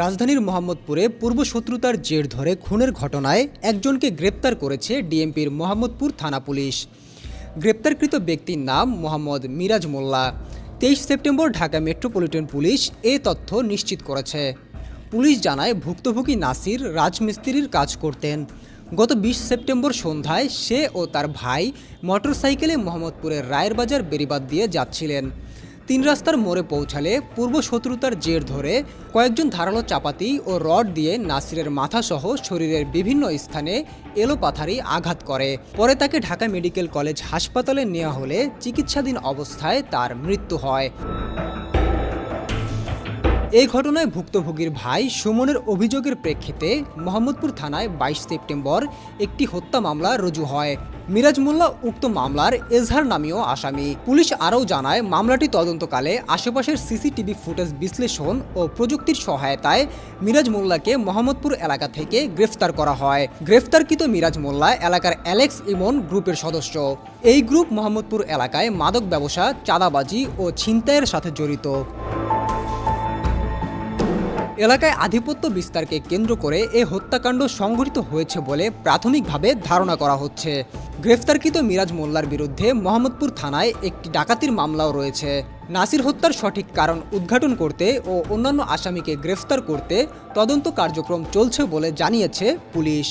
রাজধানীর মোহাম্মদপুরে পূর্ব শত্রুতার জের ধরে খুনের ঘটনায় একজনকে গ্রেপ্তার করেছে ডিএমপির মোহাম্মদপুর থানা পুলিশ। গ্রেপ্তারকৃত ব্যক্তির নাম মোহাম্মদ মিরাজ মোল্লা। তেইশ সেপ্টেম্বর ঢাকা মেট্রোপলিটন পুলিশ এ তথ্য নিশ্চিত করেছে। পুলিশ জানায়, ভুক্তভোগী নাসির রাজমিস্ত্রির কাজ করতেন। গত বিশ সেপ্টেম্বর সন্ধ্যায় সে ও তার ভাই মোটরসাইকেলে মোহাম্মদপুরের রায়ের বাজার বেরিবাদ দিয়ে যাচ্ছিলেন। তিন রাস্তার মোড়ে পৌঁছালে পূর্ব শত্রুতার জের ধরে কয়েকজন ধারালো চাপাতি ও রড দিয়ে নাসিরের মাথাসহ শরীরের বিভিন্ন স্থানে এলোপাথারি আঘাত করে। পরে তাকে ঢাকা মেডিকেল কলেজ হাসপাতালে নেওয়া হলে চিকিৎসাধীন অবস্থায় তার মৃত্যু হয়। এই ঘটনায় ভুক্তভোগীর ভাই সুমনের অভিযোগের প্রেক্ষিতে মোহাম্মদপুর থানায় বাইশ সেপ্টেম্বর একটি হত্যা মামলা রুজু হয়। মিরাজ মোল্লা উক্ত মামলার এজহার নামীয় আসামি। পুলিশ আরও জানায়, মামলাটি তদন্তকালে আশেপাশের সিসিটিভি ফুটেজ বিশ্লেষণ ও প্রযুক্তির সহায়তায় মিরাজ মোল্লাকে মোহাম্মদপুর এলাকা থেকে গ্রেফতার করা হয়। গ্রেফতারকৃত মিরাজ মোল্লা এলাকার অ্যালেক্স ইমন গ্রুপের সদস্য। এই গ্রুপ মোহাম্মদপুর এলাকায় মাদক ব্যবসা, চাঁদাবাজি ও ছিনতাইয়ের সাথে জড়িত। এলাকায় আধিপত্য বিস্তারকে কেন্দ্র করে এ হত্যাকাণ্ড সংঘটিত হয়েছে বলে প্রাথমিকভাবে ধারণা করা হচ্ছে। গ্রেফতারকৃত মিরাজ মোল্লার বিরুদ্ধে মোহাম্মদপুর থানায় একটি ডাকাতির মামলাও রয়েছে। নাসির হত্যার সঠিক কারণ উদ্ঘাটন করতে ও অন্যান্য আসামিকে গ্রেফতার করতে তদন্ত কার্যক্রম চলছে বলে জানিয়েছে পুলিশ।